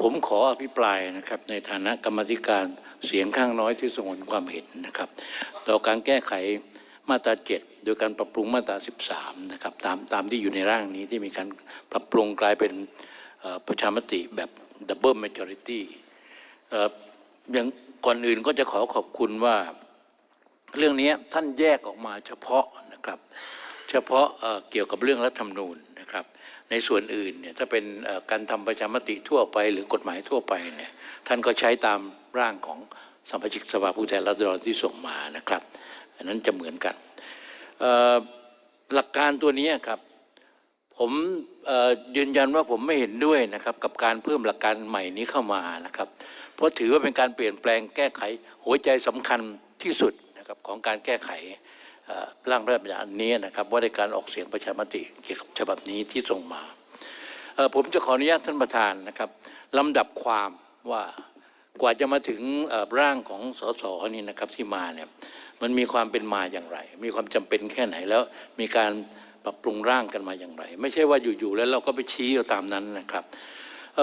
ผมขออภิปรายนะครับในฐานะกรรมธิการเสียงข้างน้อยที่สงวนความเห็นนะครับ ต่อการแก้ไขมาตราเจ็ดโดยการปรับปรุงมาตรา 13นะครับตามตามที่อยู่ในร่างนี้ที่มีการปรับปรุงกลายเป็นประชามติแบบ double majority เอ่อย่างก่อนอื่นก็จะขอขอบคุณว่าเรื่องนี้ท่านแยกออกมาเฉพาะนะครับ เฉพาะเเกี่ยวกับเรื่องรัฐธรรมนูญน ในส่วนอื่นเนี่ยถ้าเป็นการทำประชามติทั่วไป หรือกฎหมายทั่วไปเนี่ยท่านก็ใช้ตามร่างของสมาชิกสภาผู้แทนราษฎรที่ส่งมานะครับ อันนั้นจะเหมือนกันหลักการตัวนี้ครับผมยืนยันว่าผมไม่เห็นด้วยนะครับกับการเพิ่มหลักการใหม่นี้เข้ามานะครับ เพราะถือว่าเป็นการเปลี่ยนแปลงแก้ไขหัวใจสำคัญที่สุดนะครับของการแก้ไข ร่างพระราชบัญญัตินี้นะครับ ว่าในการออกเสียงประชามติเกี่ยวกับฉบับนี้ที่ส่งมาผมจะขออนุญาตท่านประธานนะครับลำดับความว่ากว่าจะมาถึงร่างของสสนี่นะครับที่มาเนี่ยมันมีความเป็นมาอย่างไร มีความจำเป็นแค่ไหนแล้วมีการปรับปรุงร่างกันมาอย่างไร ไม่ใช่ว่าอยู่ๆแล้วเราก็ไปชี้เอาตามนั้นนะครับเ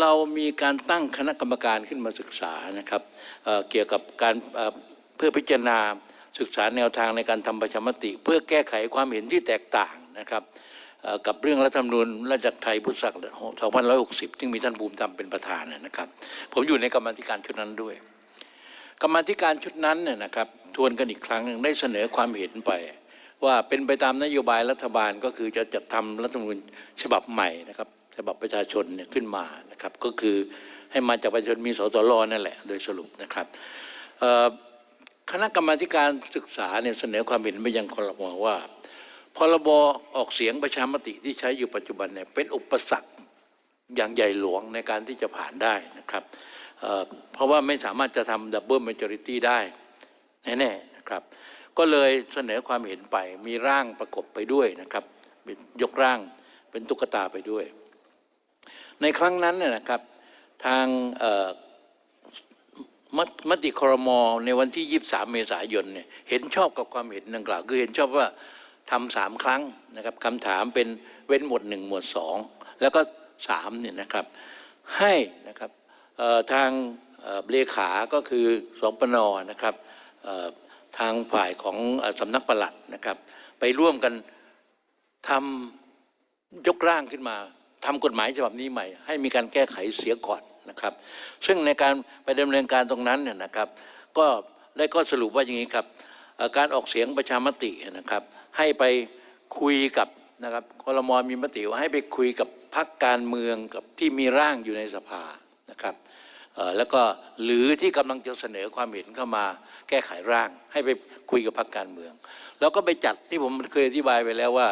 เรามีการตั้งคณะกรรมการขึ้นมาศึกษานะครับเเกี่ยวกับการเเพื่อพิจารณา ศึกษาแนวทางในการทำประชามติ เพื่อแก้ไขความเห็นที่แตกต่างนะครับกับเรื่องรัฐธรรมนูญราชไทยพุทธศักราช2560 ที่มีท่านภูมิธรรมเป็นประธานนะครับ ผมอยู่ในกรรมธิการชุดนั้นด้วย กรรมธิการชุดนั้นเนี่ยนะครับทวนกันอีกครั้งหนึ่งได้เสนอความเห็นไป ว่าเป็นไปตามนโยบายรัฐบาลก็คือจะจัดทำรัฐธรรมนูญฉบับใหม่นะครับฉบับประชาชนเนี่ยขึ้นมานะครับก็คือให้มาจากประชาชนมีสตรนั่นแหละ โดยสรุปนะครับ คณะกรรมาการศึกษาเนี่ยเสนอความเห็นไปยังครมว่าพรบออกเสียงประชามติที่ใช้อยู่ปัจจุบันเนี่ยเป็นอุปสรรคอย่างใหญ่หลวงในการที่จะผ่านได้นะครับเเพราะว่าไม่สามารถจะทำดับเบิล a ม o r i t y ได้แน่ๆนะครับ ก็เลยเสนอความเห็นไปมีร่างประกบไปด้วยนะครับ ยกร่างเป็นตุ๊กตาไปด้วย ในครั้งนั้นเนี่ยนะครับทาง มตมติครมในวันที่ 23 เมษายนเนี่ยเห็นชอบกับความเห็นดังกล่าวคือเห็นชอบว่าทำสามครั้งนะครับคำถามเป็นเว้นหมวดหนึ่งหมวดสองแล้วก็สามเนี่ยนะครับให้นะครับทางเลขาก็คือสปนนะครับทางฝ่ายของสำนักปลัดนะครับ ไปร่วมกันทำยกร่างขึ้นมาทำกฎหมายฉบับนี้ใหม่ ให้มีการแก้ไขเสียก่อน นะครับ ซึ่งในการไปดำเนินการตรงนั้นเนี่ยนะครับ ก็ได้ก็สรุปว่าอย่างนี้ครับ การออกเสียงประชามตินะครับ ให้ไปคุยกับนะครับคลมอมีมติว่าให้ไปคุยกับพรรคการเมืองกับที่มีร่างอยู่ในสภานะครับแล้วก็หรือที่กำลังจะเสนอความเห็นเข้ามาแก้ไขร่าง ให้ไปคุยกับพรรคการเมือง แล้วก็ไปจัดที่ผมเคยอธิบายไปแล้วว่า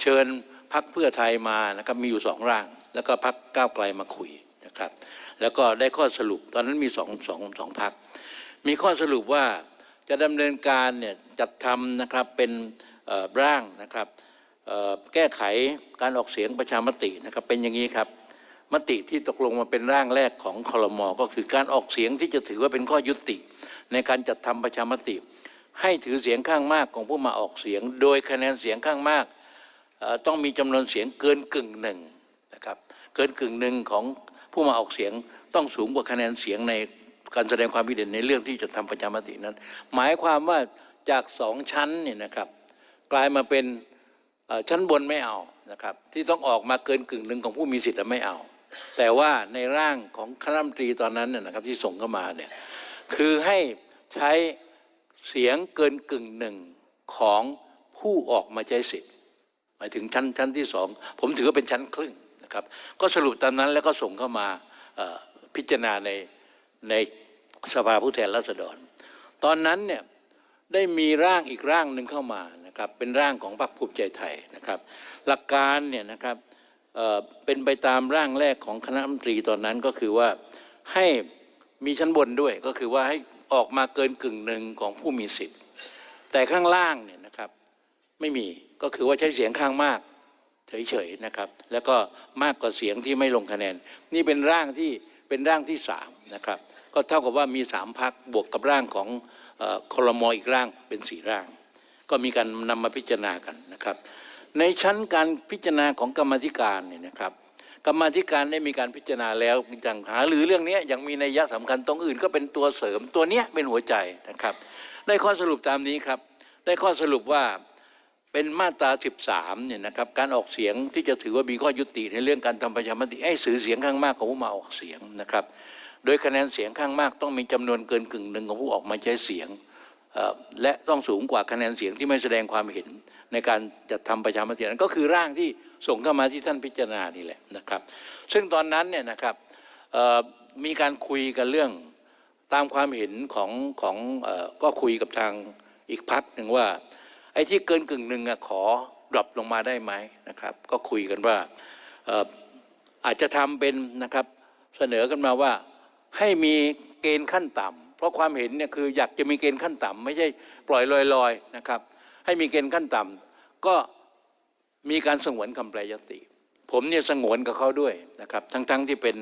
เชิญพักเพื่อไทยมานะครับมีอยู่สองร่าง แล้วก็พักก้าวไกลมาคุยนะครับ แล้วก็ได้ข้อสรุปตอนนั้นมีสองสองสองพัก มีข้อสรุปว่าจะดำเนินการเนี่ยจัดทำนะครับเป็นร่างนะครับแก้ไขการออกเสียงประชามตินะครับเป็นอย่างนี้ครับมติที่ตกลงมาเป็นร่างแรกของคลมก็คือการออกเสียงที่จะถือว่าเป็นข้อยุติ ในการจัดทำประชามติ ให้ถือเสียงข้างมากของผู้มาออกเสียง โดยคะแนนเสียงข้างมาก ต้องมีจำนวนเสียงเกินกึ่งหนึ่งนะครับเกินกึ่งหนึ่งของ ผู้มาออกเสียงต้องสูงกว่าคะแนนเสียงในการแสดงความคิดเห็นในเรื่องที่จะทำประชามตินั้น หมายความว่าจากสองชั้นเนี่ยนะครับ กลายมาเป็นชั้นบนไม่เอานะครับ ที่ต้องออกมาเกินกึ่งหนึ่งของผู้มีสิทธิ์ไม่เอา แต่ว่าในร่างของคณะรัฐมนตรีตอนนั้นเนี่ยนะครับที่ส่งเข้ามาเนี่ยคือให้ใช้เสียงเกินกึ่งหนึ่งของผู้ออกมาใช้สิทธิ์ หมายถึงชั้นชั้นที่สองผมถือว่าเป็นชั้นครึ่ง นะครับ ก็สรุปตามนั้นแล้วก็ส่งเข้ามาพิจารณาในในสภาผู้แทนราษฎร ตอนนั้นเนี่ยได้มีร่างอีกร่างหนึ่งเข้ามานะครับเป็นร่างของพรรคภูมิใจไทยนะครับ หลักการเนี่ยนะครับเเป็นไปตามร่างแรกของคณะรัฐมนตรีตอนนั้นก็คือว่าให้มีชั้นบนด้วยก็คือว่าให้ออกมาเกินกึ่งหนึ่งของผู้มีสิทธิ์ แต่ข้างล่างเนี่ยนะครับไม่มีก็คือว่าใช้เสียงข้างมาก เฉยๆนะครับ แล้วก็มากกว่าเสียงที่ไม่ลงคะแนน นี่เป็นร่างที่เป็นร่างที่สามนะครับ ก็เท่ากับว่ามีสามพักบวกกับร่างของเอ่อคลมออีกร่างเป็นสี่ร่าง ก็มีการนำมาพิจารณากันนะครับ ในชั้นการพิจารณาของกรรมธิการเนี่ยนะครับกรรมธิการได้มีการพิจารณาแล้วอย่างหาหรือเรื่องนี้ยังมีนัยยะสำคัญตรงอื่นก็เป็นตัวเสริมตัวเนี้ยเป็นหัวใจนะครับ ได้ข้อสรุปตามนี้ครับ ได้ข้อสรุปว่า เป็นมาตรา 13เนี่ยนะครับการออกเสียงที่จะถือว่ามีข้อยุติในเรื่องการทำประชามติให้สื่อเสียงข้างมากของผู้มาออกเสียงนะครับ โดยคะแนนเสียงข้างมากต้องมีจำนวนเกินกึ่งหนึ่งของผู้ออกมาใช้เสียงและต้องสูงกว่าคะแนนเสียงที่ไม่แสดงความเห็นในการจัดทำประชามตินั้นก็คือร่างที่ส่งเข้ามาที่ท่านพิจารณานี่แหละนะครับ ซึ่งตอนนั้นเนี่ยนะครับมีการคุยกันเรื่องตามความเห็นของของอก็คุยกับทางอีกพักหนึ่งว่า อ้ที่เกินกึ่งหนึ่งอะขอดรอปลงมาได้ไหมนะครับ ก็คุยกันว่าอาจจะทำเป็นนะครับเสนอกันมาว่าให้มีเกณฑ์ขั้นต่ำเพราะความเห็นเนี่ยคืออยากจะมีเกณฑ์ขั้นต่ำไม่ใช่ปล่อยลอยๆนะครับ ให้มีเกณฑ์ขั้นต่ำก็มีการสงวนคำแปลยติ ผมเนี่ยสงวนกับเขาด้วยนะครับ ทั้งๆที่เป็น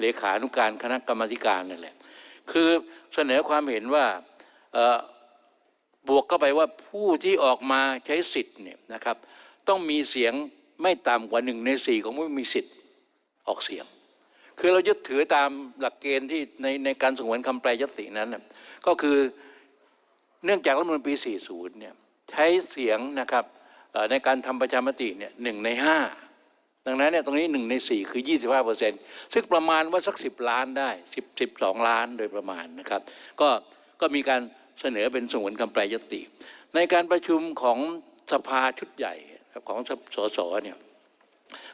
เลขานุการคณะกรรมการนั่นแหละคือเสนอความเห็นว่า บวกเข้าไปว่าผู้ที่ออกมาใช้สิทธิ์เนี่ยนะครับ ต้องมีเสียงไม่ต่ำกว่าหนึ่งในสี่ของผู้มีสิทธิ์ออกเสียง คือเรายึดถือตามหลักเกณฑ์ที่ในในการสงวนคำแปลยตินั้น ก็คือเนื่องจากรัฐมนูญปี 40 เนี่ยใช้เสียงนะครับในการทำประชามติเนี่ยหนึ่งในห้าดังนั้นเนี่ยตรงนี้หนึ่งในสี่คือ 25เปอร์เซ็นต์ซึ่งประมาณว่าสัก 10 ล้านได้ 10 12 ล้านโดยประมาณนะครับ ก็ก็มีการ เสนอเป็นสงวนคำแปลยติ ในการประชุมของสภาชุดใหญ่ของสสเนี่ย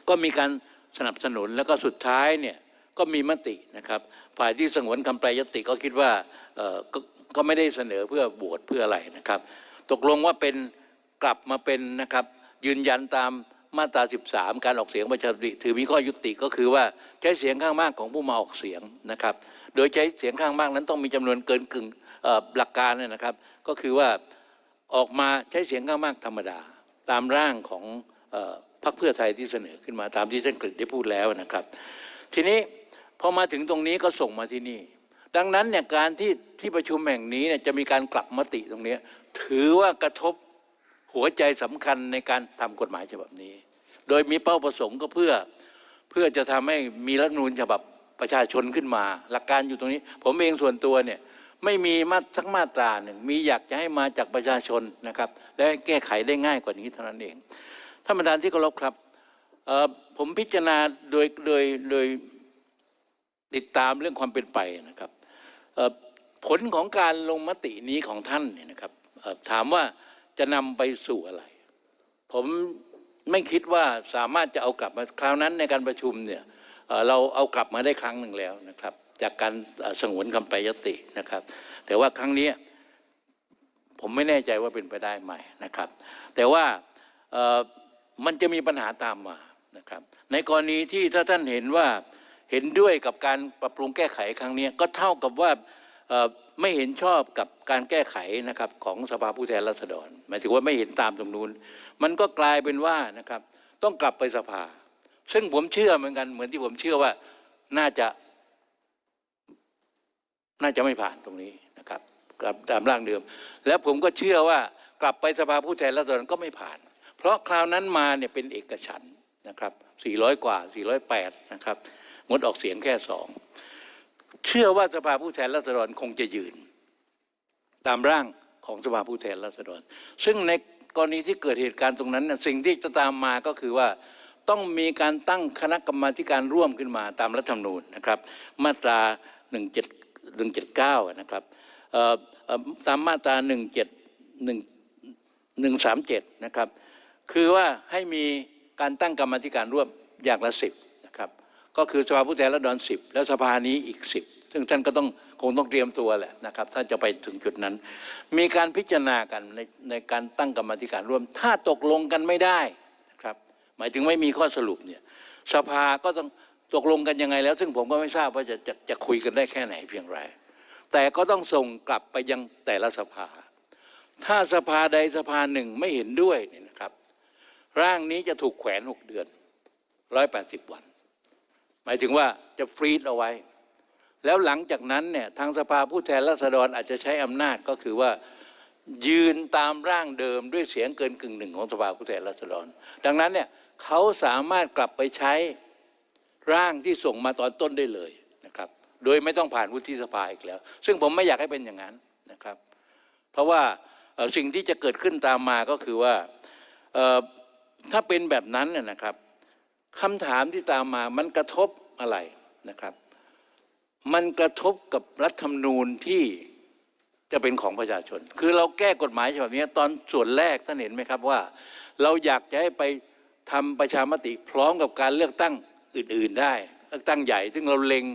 ก็มีการสนับสนุนแล้วก็สุดท้ายเนี่ยก็มีมตินะครับ ฝ่ายที่สงวนคำแปลยติก็คิดว่าก็ก็ไม่ได้เสนอเพื่อโหวตเพื่ออะไรนะครับ ตกลงว่าเป็นกลับมาเป็นนะครับยืนยันตามมาตรา 13 การออกเสียงประชามติถือมีข้อยุติก็คือว่าใช้เสียงข้างมากของผู้มาออกเสียงนะครับ โดยใช้เสียงข้างมากนั้นต้องมีจำนวนเกินกึ่ง หลักการเนี่ยนะครับ ก็คือว่าออกมาใช้เสียงข้างมากธรรมดา ตามร่างของอพรรคเพื่อไทยที่เสนอขึ้นมาตามที่ท่านกฤษได้พูดแล้วนะครับ ทีนี้พอมาถึงตรงนี้ก็ส่งมาที่นี่ ดังนั้นเนี่ยการที่ที่ประชุมแห่งนี้เนี่ยจะมีการกลับมติตรงนี้ ถือว่ากระทบหัวใจสำคัญในการทำกฎหมายฉบับนี้ โดยมีเป้าประสงค์ก็เพื่อเพื่อจะทำให้มีรัฐมนูญฉบับประชาชนขึ้นมา หลักการอยู่ตรงนี้ ผมเองส่วนตัวเนี่ย ไม่มีมาสักมาตราหนึ่งมีอยากจะให้มาจากประชาชนนะครับ และแก้ไขได้ง่ายกว่านี้เท่านั้นเองท่านประธานที่เคารพครับผมพิจารณาโดยโดยโดยติดตามเรื่องความเป็นไปนะครับผลของการลงมตินี้ของท่านเนี่ยนะครับถามว่าจะนำไปสู่อะไร ผมไม่คิดว่าสามารถจะเอากลับมาคราวนั้นในการประชุมเนี่ยเราเอากลับมาได้ครั้งหนึ่งแล้วนะครับ จากการสงวนคำแปลยตินะครับ แต่ว่าครั้งนี้ผมไม่แน่ใจว่าเป็นไปได้ไหมนะครับ แต่ว่ามันจะมีปัญหาตามมานะครับ ในกรณีที่ถ้าท่านเห็นว่าเห็นด้วยกับการปรับปรุงแก้ไขครั้งนี้ก็เท่ากับว่าไม่เห็นชอบกับการแก้ไขนะครับของสภาผู้แทนราษฎรหมายถึงว่าไม่เห็นตามตรงนู้น มันก็กลายเป็นว่านะครับ ต้องกลับไปสภา ซึ่งผมเชื่อเหมือนกันเหมือนที่ผมเชื่อว่าน่าจะ น่าจะไม่ผ่านตรงนี้นะครับกับตามร่างเดิม แล้วผมก็เชื่อว่ากลับไปสภาผู้แทนราษฎรก็ไม่ผ่าน เพราะคราวนั้นมาเนี่ยเป็นเอกฉันนะครับ 400 กว่า 408 นะครับงดออกเสียงแค่สองเชื่อว่าสภาผู้แทนราษฎรคงจะยืน ตามร่างของสภาผู้แทนราษฎร ซึ่งในกรณีที่เกิดเหตุการณ์ตรงนั้น สิ่งที่จะตามมาก็คือว่าต้องมีการตั้งคณะกรรมาการร่วมขึ้นมาตามรัฐธรรมนูญนะครับ มาตรา 17 179 นะครับเอ่อเอ่อตามมาตรา 17 1 137 นะครับ คือว่าให้มีการตั้งกรรมธิการร่วมอย่างละสิบนะครับ ก็คือสภาผู้แทนราษฎรสิบแล้วสภานี้อีกสิบซึ่งท่านก็ต้องคงต้องเตรียมตัวแหละนะครับถ้าจะไปถึงจุดนั้น มีการพิจารณากันในในการตั้งกรรมธิการร่วม ถ้าตกลงกันไม่ได้นะครับ หมายถึงไม่มีข้อสรุปเนี่ยสภาก็ต้อง ตกลงกันยังไงแล้ว ซึ่งผมก็ไม่ทราบว่าจะจะจะคุยกันได้แค่ไหนเพียงไร แต่ก็ต้องส่งกลับไปยังแต่ละสภา ถ้าสภาใดสภาหนึ่งไม่เห็นด้วยนี่นะครับ ร่างนี้จะถูกแขวนหกเดือนร้อยแปดสิบวัน หมายถึงว่าจะฟรีดเอาไว้ แล้วหลังจากนั้นเนี่ยทางสภาผู้แทนราษฎรอาจจะใช้อำนาจก็คือว่ายืนตามร่างเดิมด้วยเสียงเกินกึ่งหนึ่งของสภาผู้แทนราษฎร ดังนั้นเนี่ยเขาสามารถกลับไปใช้ ร่างที่ส่งมาตอนต้นได้เลยนะครับ โดยไม่ต้องผ่านวุฒิสภาอีกแล้ว ซึ่งผมไม่อยากให้เป็นอย่างนั้นนะครับ เพราะว่าสิ่งที่จะเกิดขึ้นตามมาก็คือว่าถ้าเป็นแบบนั้นเนี่ยนะครับคำถามที่ตามมามันกระทบอะไรนะครับ มันกระทบกับรัฐธรรมนูญที่จะเป็นของประชาชน คือเราแก้กฎหมายฉบับนี้ตอนส่วนแรกท่านเห็นไหมครับว่า เราอยากจะให้ไปทำประชามติพร้อมกับการเลือกตั้ง อื่นๆได้เลือกตั้งใหญ่ซึ่งเราเล็ง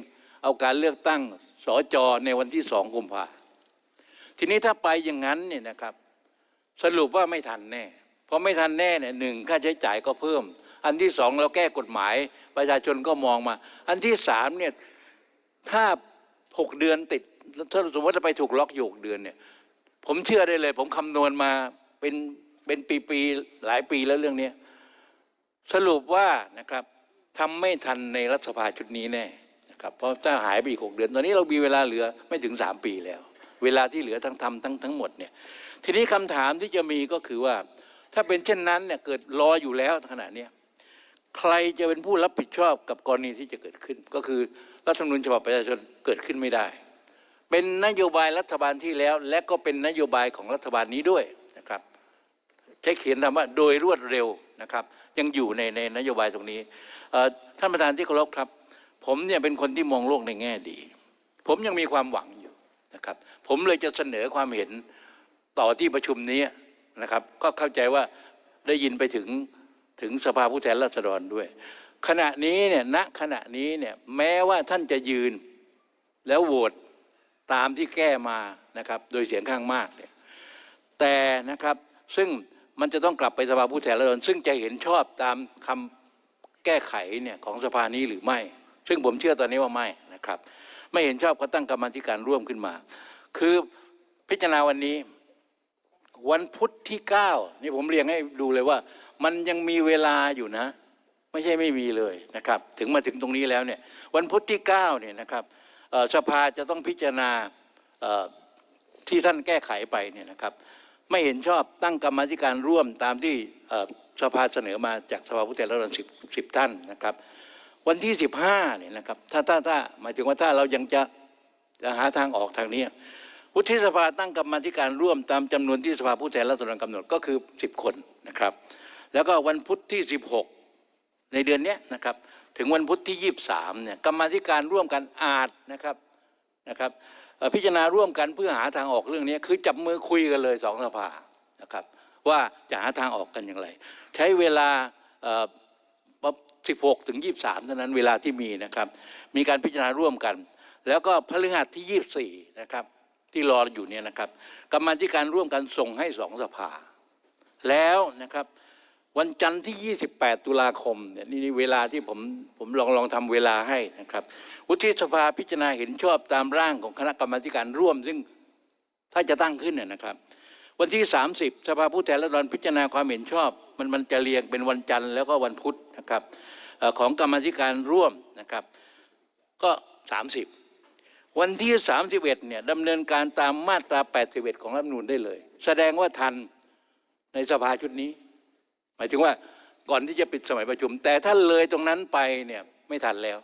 เอาการเลือกตั้งสจในวันที่สองกุมภาทีนี้ถ้าไปอย่างนั้นเนี่ยนะครับ สรุปว่าไม่ทันแน่เพราะไม่ทันแน่เนี่ยหนึ่งค่าใช้จ่ายก็เพิ่ม อันที่สองเราแก้กฎหมาย ประชาชนก็มองมา อันที่สามเนี่ยถ้าหกเดือนติดถ้าสมมติจะไปถูกล็อกอยู่หกเดือนเนี่ย ผมเชื่อได้เลย ผมคำนวณมาเป็นเป็นปีๆหลายปีแล้วเรื่องนี้สรุปว่านะครับ ทำไม่ทันในรัฐสภาชุดนี้แน่นะครับเพราะถ้าหายไปอีกหกเดือน ตอนนี้เรามีเวลาเหลือไม่ถึงสามปีแล้ว เวลาที่เหลือทั้งทำทั้งทั้งหมดเนี่ยทีนี้คำถามที่จะมีก็คือว่า ถ้าเป็นเช่นนั้นเนี่ยเกิดรออยู่แล้วขณะเนี้ยใครจะเป็นผู้รับผิดชอบกับกรณีที่จะเกิดขึ้น ก็คือรัฐธรรมนูญฉบับประชาชนเกิดขึ้นไม่ได้ เป็นนโยบายรัฐบาลที่แล้ว และก็เป็นนโยบายของรัฐบาลนี้ด้วยนะครับใช้เขียนคำว่าโดยรวดเร็วนะครับ ยังอยู่ในในนโยบายตรงนี้ ท่านประธานที่เคารพครับ ผมเนี่ยเป็นคนที่มองโลกในแง่ดี ผมยังมีความหวังอยู่นะครับ ผมเลยจะเสนอความเห็นต่อที่ประชุมนี้นะครับ ก็เข้าใจว่าได้ยินไปถึงถึงสภาผู้แทนราษฎรด้วย ขณะนี้เนี่ยณขณะนี้เนี่ยแม้ว่าท่านจะยืนแล้วโหวตตามที่แก้มานะครับ โดยเสียงข้างมากเนี่ยแต่นะครับซึ่งมันจะต้องกลับไปสภาผู้แทนราษฎรซึ่งจะเห็นชอบตามคำ แก้ไขเนี่ยของสภานี้หรือไม่ ซึ่งผมเชื่อตอนนี้ว่าไม่นะครับ ไม่เห็นชอบก็ตั้งกรรมธิการร่วมขึ้นมา คือพิจารณาวันนี้ วันพุธที่เก้านี่ผมเรียงให้ดูเลยว่า มันยังมีเวลาอยู่นะ ไม่ใช่ไม่มีเลยนะครับ ถึงมาถึงตรงนี้แล้วเนี่ย วันพุธที่เก้าเนี่ยนะครับสภาจะต้องพิจารณาที่ท่านแก้ไขไปเนี่ยนะครับ ไม่เห็นชอบตั้งกรรมธิการร่วมตามที่ สภาเสนอมาจากสภาผู้แทนราษฎรสิบสิบท่านนะครับ วันที่สิบห้าเนี่ยนะครับถ้าถ้าถ้าหมายถึงว่าถ้าเรายังจะจะหาทางออกทางนี้วุฒิสภาตั้งกรรมธิการร่วมตามจำนวนที่สภาผู้แทนราษฎรกำหนดก็คือ 10 คนนะครับ แล้วก็วันพุธที่ 16 ในเดือนนี้นะครับ ถึงวันพุธที่ 23เนี่ยกรรมธิการร่วมกันอาจนะครับนะครับพิจารณาร่วมกันเพื่อหาทางออกเรื่องนี้คือจับมือคุยกันเลยสองสภานะครับ ว่าจะหาทางออกกันอย่างไร ใช้เวลา16 ถึง 23 เท่านั้นเวลาที่มีนะครับ มีการพิจารณาร่วมกัน แล้วก็พฤหัสที่ 24 นะครับที่รออยู่เนี่ยนะครับกรรมาธิการร่วมกันส่งให้สองสภา แล้วนะครับ วันจันทร์ที่ 28 ตุลาคมเนี่ยนี่เวลาที่ผมผมลองลองทำเวลาให้นะครับวุฒิสภาพิจารณาเห็นชอบตามร่างของคณะกรรมาการร่วม ซึ่งถ้าจะตั้งขึ้นเนี่ยนะครับ วันที่ 30 สภาผู้แทนราษฎรพิจารณาความเห็นชอบ มันมันจะเรียงเป็นวันจันทร์แล้วก็วันพุธนะครับของกรรมธิการร่วมนะครับก็ 30 วันที่ 31เนี่ยดำเนินการตามมาตรา 81 ของรัฐมนูญได้เลย แสดงว่าทันในสภาชุดนี้ หมายถึงว่าก่อนที่จะปิดสมัยประชุม แต่ถ้าเลยตรงนั้นไปเนี่ยไม่ทันแล้ว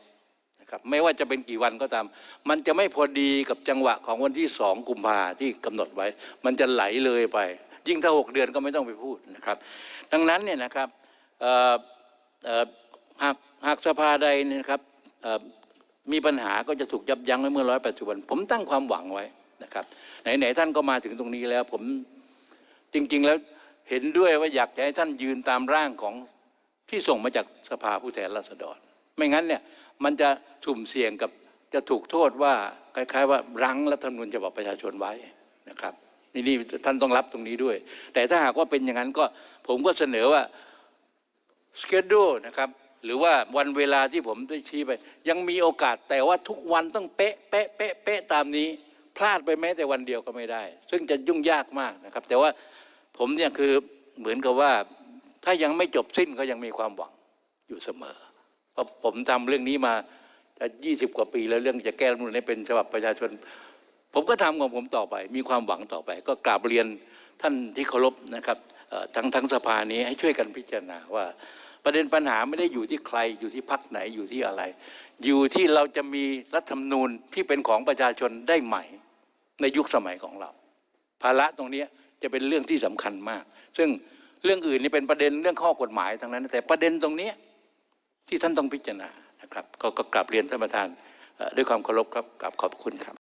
นะครับไม่ว่าจะเป็นกี่วันก็ตาม มันจะไม่พอดีกับจังหวะของวันที่สองกุมภาที่กำหนดไว้ มันจะไหลเลยไป ยิ่งถ้าหกเดือนก็ไม่ต้องไปพูดนะครับ ดังนั้นเนี่ยนะครับหากหากสภาใดนะครับมีปัญหาก็จะถูกยับยั้งไว้เมื่อร้อยปัจจุบัน ผมตั้งความหวังไว้นะครับไหนๆท่านก็มาถึงตรงนี้แล้ว ผมจริง ๆ แล้วเห็นด้วยว่าอยากจะให้ท่านยืนตามร่างของที่ส่งมาจากสภาผู้แทนราษฎร ไม่งั้นเนี่ยมันจะสุ่มเสี่ยงกับจะถูกโทษว่าคล้ายๆว่ารั้งรัฐธรรมนูญฉบับประชาชนไว้นะครับนี่นี่ท่านต้องรับตรงนี้ด้วย แต่ถ้าหากว่าเป็นอย่างนั้นก็ผมก็เสนอว่าสเกจดูนะครับหรือว่าวันเวลาที่ผมได้ชี้ไป ยังมีโอกาสแต่ว่าทุกวันต้องเป๊ะเป๊ะเป๊ะเป๊ะตามนี้ พลาดไปแม้แต่วันเดียวก็ไม่ได้ ซึ่งจะยุ่งยากมากนะครับ แต่ว่าผมเนี่ยคือเหมือนกับว่า ถ้ายังไม่จบสิ้นก็ยังมีความหวังอยู่เสมอ ราะผมทำเรื่องนี้มาจะยี่สิบกว่าปีแล้วเรื่องจะแก้รัฐมนูญให้เป็นฉบับประชาชน ผมก็ทำของผมต่อไป มีความหวังต่อไป ก็กราบเรียนท่านที่เคารพนะครับทั้งทั้งสภานี้ให้ช่วยกันพิจารณาว่า ประเด็นปัญหาไม่ได้อยู่ที่ใครอยู่ที่พักไหนอยู่ที่อะไร อยู่ที่เราจะมีรัฐธรรมนูญที่เป็นของประชาชนได้ใหม่ ในยุคสมัยของเรา ภาระตรงนี้จะเป็นเรื่องที่สำคัญมาก ซึ่งเรื่องอื่นนี่เป็นประเด็นเรื่องข้อกฎหมายทั้งนั้น แต่ประเด็นตรงนี้ ที่ท่านต้องพิจารณานะครับก็กลับเรียนท่านประธานด้วยความเคารพครับกลับขอบคุณครับ